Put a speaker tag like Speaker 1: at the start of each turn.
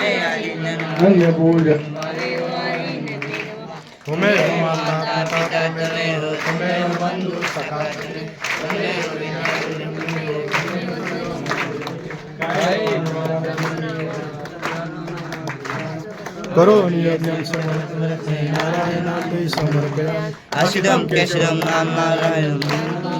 Speaker 1: માને કામના પ્રતિ જય દેવ જય દેવ લંબોદર પીતાંબર પરિવાર વંદના સર્વ સુંદર વક્ર સુદતેના દાસ રામાસા વપાય સદના સંકષ્ટિ પાવાલે વાલી રક્ષા વિશ્વ વંદના જય દેવ જય દેવ જય મંગલમૂર્તિ દર્શન માત્રે માને સ્વામી માત્રે માને કામના પ્રતિ જય દેવ જય દેવ
Speaker 2: ચરણાશ્રય અન્ય પૂજ
Speaker 3: त्वमेव माता पिता त्वमेव त्वमेव बन्धु सखा त्वमेव करोमि यज्ञं समर्पयामि नारायणाय समर्पयामि
Speaker 4: असिदं केशरं नाम नारायणं